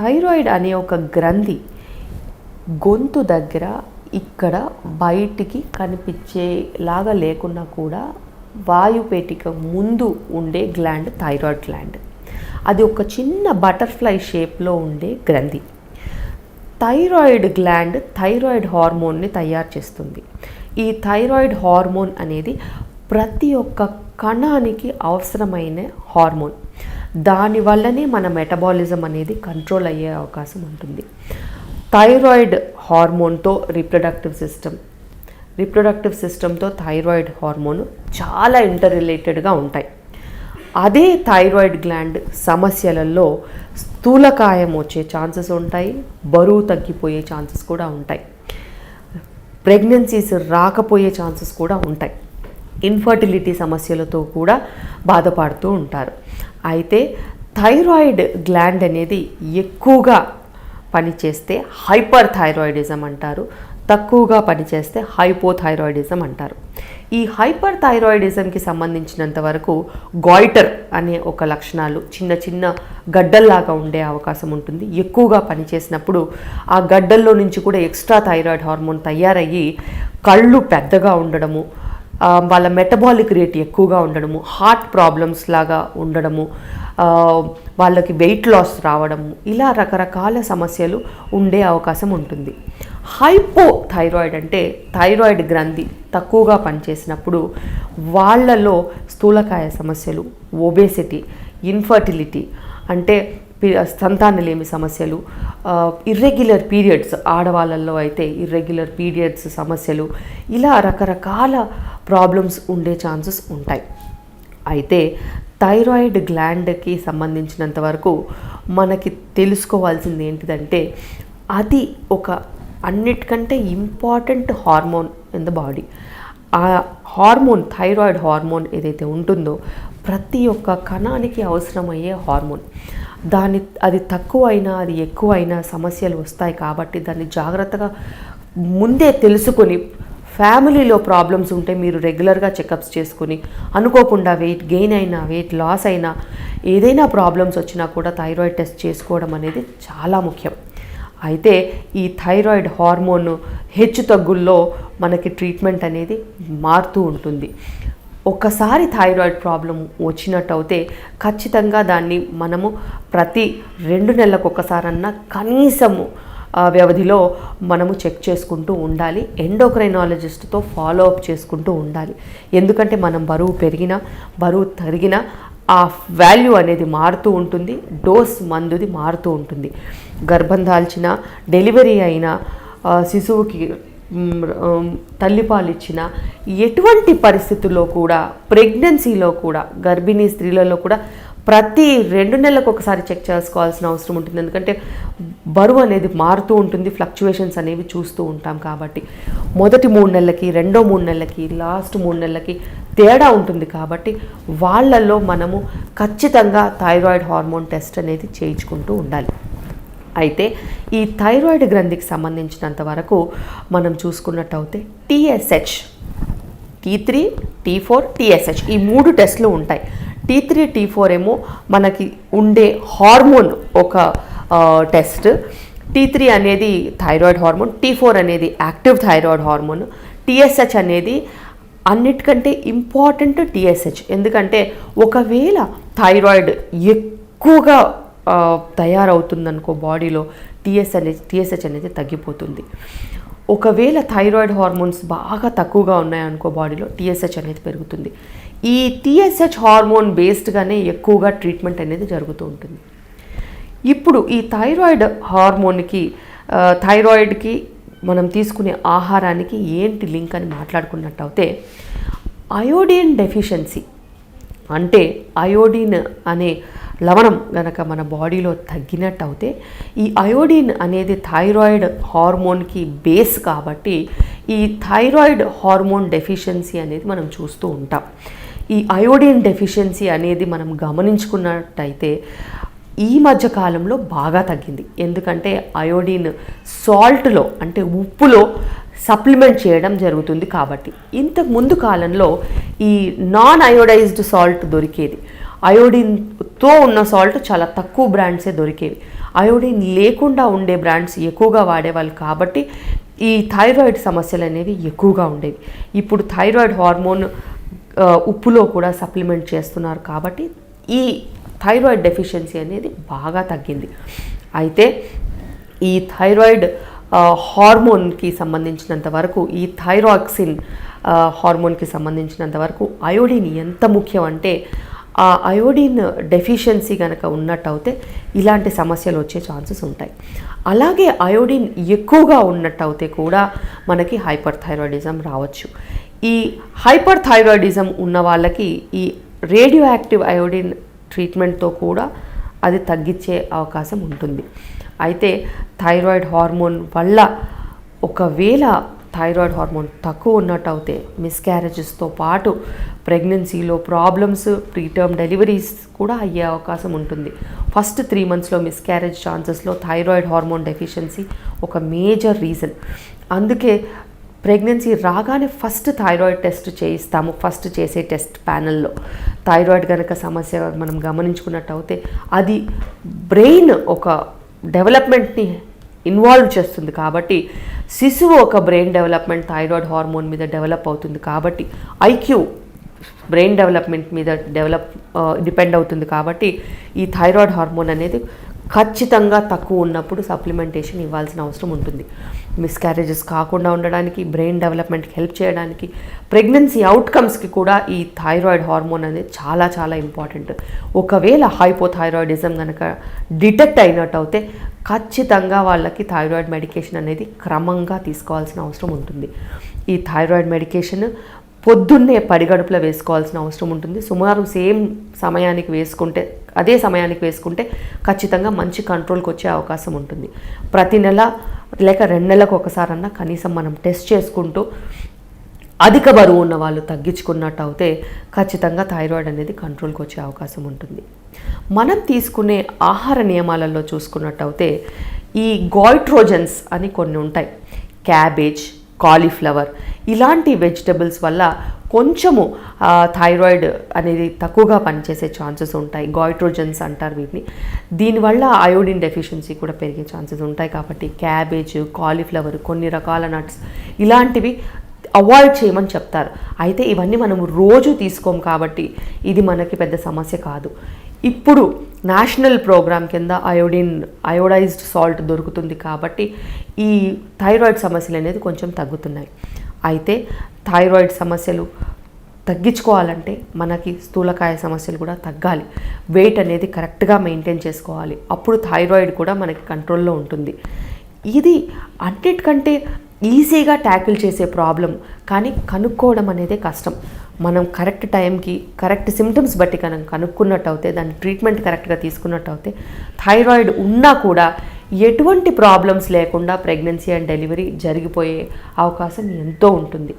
Thyroid అనే ఒక గ్రంథి గొంతు దగ్గర ఇక్కడ బయటికి కనిపించేలాగా లేకున్నా కూడా వాయుపేటిక ముందు ఉండే గ్లాండ్ థైరాయిడ్ గ్లాండ్. అది ఒక చిన్న బటర్ఫ్లై షేప్లో ఉండే గ్రంథి. థైరాయిడ్ గ్లాండ్ థైరాయిడ్ హార్మోన్ని తయారు చేస్తుంది. ఈ థైరాయిడ్ హార్మోన్ అనేది ప్రతి ఒక్క కణానికి అవసరమైన హార్మోన్. దానివల్లనే మన మెటబాలిజం అనేది కంట్రోల్ అయ్యే అవకాశం ఉంటుంది. థైరాయిడ్ హార్మోన్తో రీప్రొడక్టివ్ సిస్టమ్ రీప్రొడక్టివ్ సిస్టమ్తో థైరాయిడ్ హార్మోన్ చాలా ఇంటర్ రిలేటెడ్గా ఉంటాయి. అదే థైరాయిడ్ గ్లాండ్ సమస్యలలో స్థూలకాయం వచ్చే ఛాన్సెస్ ఉంటాయి బరువు తగ్గిపోయే ఛాన్సెస్ కూడా ఉంటాయి. ప్రెగ్నెన్సీస్ రాకపోయే ఛాన్సెస్ కూడా ఉంటాయి. ఇన్ఫర్టిలిటీ సమస్యలతో కూడా బాధపడుతూ ఉంటారు. అయితే థైరాయిడ్ గ్లాండ్ అనేది ఎక్కువగా పనిచేస్తే హైపర్ థైరాయిడిజం అంటారు. తక్కువగా పనిచేస్తే హైపోథైరాయిడిజం అంటారు. ఈ హైపర్ థైరాయిడిజంకి సంబంధించినంత వరకు గాయిటర్ అనే ఒక లక్షణాలు చిన్న చిన్న గడ్డల్లాగా ఉండే అవకాశం ఉంటుంది. ఎక్కువగా పనిచేసినప్పుడు ఆ గడ్డల్లో నుంచి కూడా ఎక్స్ట్రా థైరాయిడ్ హార్మోన్ తయారయ్యి కళ్ళు పెద్దగా ఉండడము వాళ్ళ మెటబాలిక్ రేట్ ఎక్కువగా ఉండడము హార్ట్ ప్రాబ్లమ్స్ లాగా ఉండడము వాళ్ళకి వెయిట్ లాస్ రావడము ఇలా రకరకాల సమస్యలు ఉండే అవకాశం ఉంటుంది. హైపో థైరాయిడ్ అంటే థైరాయిడ్ గ్రంథి తక్కువగా పనిచేసినప్పుడు వాళ్ళలో స్థూలకాయ సమస్యలు ఒబేసిటీ ఇన్ఫర్టిలిటీ అంటే పి- సంతానలేమి సమస్యలు ఇర్రెగ్యులర్ పీరియడ్స్ ఆడవాళ్ళల్లో అయితే ఇర్రెగ్యులర్ పీరియడ్స్ సమస్యలు ఇలా రకరకాల ప్రాబ్లమ్స్ ఉండే ఛాన్సెస్ ఉంటాయి. అయితే థైరాయిడ్ గ్లాండ్కి సంబంధించినంత వరకు మనకి తెలుసుకోవాల్సింది ఏంటిదంటే అది ఒక అన్నిటికంటే important hormone in the body. ఆ హార్మోన్ థైరాయిడ్ హార్మోన్ ఏదైతే ఉంటుందో ప్రతి ఒక్క కణానికి అవసరమయ్యే హార్మోన్. దాని అది తక్కువ అయినా అది ఎక్కువ అయినా సమస్యలు వస్తాయి కాబట్టి దాన్ని జాగ్రత్తగా ముందే తెలుసుకొని ఫ్యామిలీలో ప్రాబ్లమ్స్ ఉంటే మీరు రెగ్యులర్గా చెకప్స్ చేసుకుని అనుకోకుండా వెయిట్ గెయిన్ అయినా వెయిట్ లాస్ అయినా ఏదైనా ప్రాబ్లమ్స్ వచ్చినా కూడా థైరాయిడ్ టెస్ట్ చేసుకోవడం అనేది చాలా ముఖ్యం. అయితే ఈ థైరాయిడ్ హార్మోన్ హెచ్చు తగ్గుల్లో మనకి ట్రీట్మెంట్ అనేది మారుతూ ఉంటుంది. ఒకసారి థైరాయిడ్ ప్రాబ్లం వచ్చినట్టయితే ఖచ్చితంగా దాన్ని మనము ప్రతి రెండు నెలలకు ఒకసారన్నా కనీసము వ్యవధిలో మనము చెక్ చేసుకుంటూ ఉండాలి. ఎండోక్రైనాలజిస్ట్తో ఫాలో అప్ చేసుకుంటూ ఉండాలి. ఎందుకంటే మనం బరువు పెరిగినా బరువు తరిగినా ఆ వాల్యూ అనేది మారుతూ ఉంటుంది డోస్ మందుది మారుతూ ఉంటుంది. గర్భం దాల్చిన డెలివరీ అయిన శిశువుకి తల్లిపాలు ఇచ్చిన ఎటువంటి పరిస్థితుల్లో కూడా ప్రెగ్నెన్సీలో కూడా గర్భిణీ స్త్రీలలో కూడా ప్రతి రెండు నెలలకు ఒకసారి చెక్ చేసుకోవాల్సిన అవసరం ఉంటుంది. ఎందుకంటే బరువు అనేది మారుతూ ఉంటుంది ఫ్లక్చువేషన్స్ అనేవి చూస్తూ ఉంటాం కాబట్టి. మొదటి మూడు నెలలకి రెండో మూడు నెలలకి లాస్ట్ మూడు నెలలకి తేడా ఉంటుంది కాబట్టి వాళ్ళల్లో మనము ఖచ్చితంగా థైరాయిడ్ హార్మోన్ టెస్ట్ అనేది చేయించుకుంటూ ఉండాలి. అయితే ఈ థైరాయిడ్ గ్రంథికి సంబంధించినంత వరకు మనం చూసుకున్నట్టయితే TSH T three T four TSH ఈ మూడు టెస్ట్లు ఉంటాయి. టీ త్రీ టీ ఫోర్ ఏమో మనకి ఉండే హార్మోన్ ఒక టెస్ట్. టీ త్రీ అనేది థైరాయిడ్ హార్మోన్ టీ ఫోర్ అనేది యాక్టివ్ థైరాయిడ్ హార్మోన్ టీఎస్హెచ్ అనేది అన్నిటికంటే ఇంపార్టెంట్ టీఎస్హెచ్ ఎందుకంటే ఒకవేళ థైరాయిడ్ ఎక్కువగా తయారవుతుందనుకో బాడీలో టీఎస్ అనేది టీఎస్హెచ్ అనేది తగ్గిపోతుంది. ఒకవేళ థైరాయిడ్ హార్మోన్స్ బాగా తక్కువగా ఉన్నాయనుకో బాడీలో టీఎస్హెచ్ అనేది పెరుగుతుంది. ఈ టీఎస్హెచ్ హార్మోన్ బేస్డ్గానే ఎక్కువగా ట్రీట్మెంట్ అనేది జరుగుతూ ఉంటుంది. ఇప్పుడు ఈ థైరాయిడ్ హార్మోన్కి థైరాయిడ్కి మనం తీసుకునే ఆహారానికి ఏంటి లింక్ అని మాట్లాడుకున్నట్టు అయితే అయోడిన్ డెఫిషియన్సీ అంటే అయోడిన్ అనే లవణం గనక మన బాడీలో తగ్గినట్టు అయితే ఈ అయోడిన్ అనేది థైరాయిడ్ హార్మోన్కి బేస్ కాబట్టి ఈ థైరాయిడ్ హార్మోన్ డెఫిషియన్సీ అనేది మనం చూస్తూ ఉంటాం. ఈ అయోడిన్ డెఫిషియన్సీ అనేది మనం గమనించుకున్నట్టయితే ఈ మధ్య కాలంలో బాగా తగ్గింది. ఎందుకంటే అయోడిన్ సాల్ట్లో అంటే ఉప్పులో సప్లిమెంట్ చేయడం జరుగుతుంది కాబట్టి. ఇంతకు ముందు కాలంలో ఈ నాన్ అయోడైజ్డ్ సాల్ట్ దొరికేది అయోడిన్తో ఉన్న సాల్ట్ చాలా తక్కువ బ్రాండ్సే దొరికేవి. అయోడిన్ లేకుండా ఉండే బ్రాండ్స్ ఎక్కువగా వాడేవాళ్ళు కాబట్టి ఈ థైరాయిడ్ సమస్యలు అనేవి ఎక్కువగా ఉండేవి. ఇప్పుడు థైరాయిడ్ హార్మోన్ ఉప్పులో కూడా సప్లిమెంట్ చేస్తున్నారు కాబట్టి ఈ థైరాయిడ్ డెఫిషియన్సీ అనేది బాగా తగ్గింది. అయితే ఈ థైరాయిడ్ హార్మోన్కి సంబంధించినంత వరకు ఈ థైరాక్సిన్ హార్మోన్కి సంబంధించినంత వరకు అయోడిన్ ఎంత ముఖ్యం అంటే ఆ అయోడిన్ డెఫిషియన్సీ కనుక ఉన్నట్టయితే ఇలాంటి సమస్యలు వచ్చే ఛాన్సెస్ ఉంటాయి. అలాగే అయోడిన్ ఎక్కువగా ఉన్నట్టయితే కూడా మనకి హైపర్ థైరాయిడిజం రావచ్చు. ఈ హైపర్ థైరాయిడిజం ఉన్న వాళ్ళకి ఈ రేడియో యాక్టివ్ అయోడిన్ ట్రీట్మెంట్తో కూడా అది తగ్గించే అవకాశం ఉంటుంది. అయితే థైరాయిడ్ హార్మోన్ వల్ల ఒకవేళ థైరాయిడ్ హార్మోన్ తక్కువ ఉన్నట్టయితే మిస్క్యారేజెస్తో పాటు ప్రెగ్నెన్సీలో ప్రాబ్లమ్స్ ప్రీటర్మ్ డెలివరీస్ కూడా అయ్యే అవకాశం ఉంటుంది. ఫస్ట్ త్రీ మంత్స్లో మిస్క్యారేజ్ ఛాన్సెస్లో థైరాయిడ్ హార్మోన్ డెఫిషియన్సీ ఒక మేజర్ రీజన్. అందుకే ప్రెగ్నెన్సీ రాగానే ఫస్ట్ థైరాయిడ్ టెస్ట్ చేయిస్తాము ఫస్ట్ చేసే టెస్ట్ ప్యానల్లో. థైరాయిడ్ కనుక సమస్య మనం గమనించుకున్నట్టు అయితే అది బ్రెయిన్ ఒక డెవలప్మెంట్ని ఇన్వాల్వ్ చేస్తుంది కాబట్టి శిశువు ఒక బ్రెయిన్ డెవలప్మెంట్ థైరాయిడ్ హార్మోన్ మీద డెవలప్ అవుతుంది కాబట్టి ఐక్యూ బ్రెయిన్ డెవలప్మెంట్ మీద డెవలప్ డిపెండ్ అవుతుంది కాబట్టి ఈ థైరాయిడ్ హార్మోన్ అనేది ఖచ్చితంగా తక్కువ ఉన్నప్పుడు సప్లిమెంటేషన్ ఇవ్వాల్సిన అవసరం ఉంటుంది. మిస్క్యారేజెస్ కాకుండా ఉండడానికి బ్రెయిన్ డెవలప్మెంట్కి హెల్ప్ చేయడానికి ప్రెగ్నెన్సీ అవుట్కమ్స్కి కూడా ఈ థైరాయిడ్ హార్మోన్ అనేది చాలా చాలా ఇంపార్టెంట్ ఒకవేళ హైపోథైరాయిడిజం కనుక డిటెక్ట్ అయినట్టు అయితే ఖచ్చితంగా వాళ్ళకి థైరాయిడ్ మెడికేషన్ అనేది క్రమంగా తీసుకోవాల్సిన అవసరం ఉంటుంది. ఈ థైరాయిడ్ మెడికేషన్ పొద్దున్నే పడిగడుపులో వేసుకోవాల్సిన అవసరం ఉంటుంది. సుమారు సేమ్ సమయానికి వేసుకుంటే అదే సమయానికి వేసుకుంటే ఖచ్చితంగా మంచి కంట్రోల్కి వచ్చే అవకాశం ఉంటుంది. ప్రతి నెల లేక రెండు నెలలకు ఒకసారన్నా కనీసం మనం టెస్ట్ చేసుకుంటూ అధిక బరువు ఉన్న వాళ్ళు తగ్గించుకున్నట్టు అయితే ఖచ్చితంగా థైరాయిడ్ అనేది కంట్రోల్కి వచ్చే అవకాశం ఉంటుంది. మనం తీసుకునే ఆహార నియమాలలో చూసుకున్నట్టు అయితే ఈ గాయిట్రోజన్స్ అని కొన్ని ఉంటాయి. క్యాబేజ్ కాలీఫ్లవర్ ఇలాంటి వెజిటబుల్స్ వల్ల కొంచెము థైరాయిడ్ అనేది తక్కువగా పనిచేసే ఛాన్సెస్ ఉంటాయి. గాయిట్రోజన్స్ అంటారు వీటిని. దీనివల్ల అయోడిన్ డెఫిషియన్సీ కూడా పెరిగే ఛాన్సెస్ ఉంటాయి కాబట్టి క్యాబేజ్ కాలీఫ్లవర్ కొన్ని రకాల నట్స్ ఇలాంటివి అవాయిడ్ చేయమని చెప్తారు. అయితే ఇవన్నీ మనం రోజు తీసుకోం కాబట్టి ఇది మనకి పెద్ద సమస్య కాదు. ఇప్పుడు నేషనల్ ప్రోగ్రామ్ కింద అయోడిన్ అయోడైజ్డ్ సాల్ట్ దొరుకుతుంది కాబట్టి ఈ థైరాయిడ్ సమస్యలు అనేది కొంచెం తగ్గుతున్నాయి. అయితే థైరాయిడ్ సమస్యలు తగ్గించుకోవాలంటే మనకి స్థూలకాయ సమస్యలు కూడా తగ్గాలి. వెయిట్ అనేది కరెక్ట్గా మెయింటైన్ చేసుకోవాలి. అప్పుడు థైరాయిడ్ కూడా మనకి కంట్రోల్లో ఉంటుంది. ఇది అన్నిటికంటే ఈజీగా ట్యాకిల్ చేసే ప్రాబ్లం కానీ కనుక్కోవడం అనేదే కష్టం. మనం కరెక్ట్ టైంకి కరెక్ట్ సిమ్టమ్స్ బట్టి కనుక కనుక్కున్నట్టు అయితే దాని ట్రీట్మెంట్ కరెక్ట్గా తీసుకున్నట్టు అవుతే థైరాయిడ్ ఉన్నా కూడా ఎటువంటి ప్రాబ్లమ్స్ లేకుండా ప్రెగ్నెన్సీ అండ్ డెలివరీ జరిగిపోయే అవకాశం ఎంతో ఉంటుంది.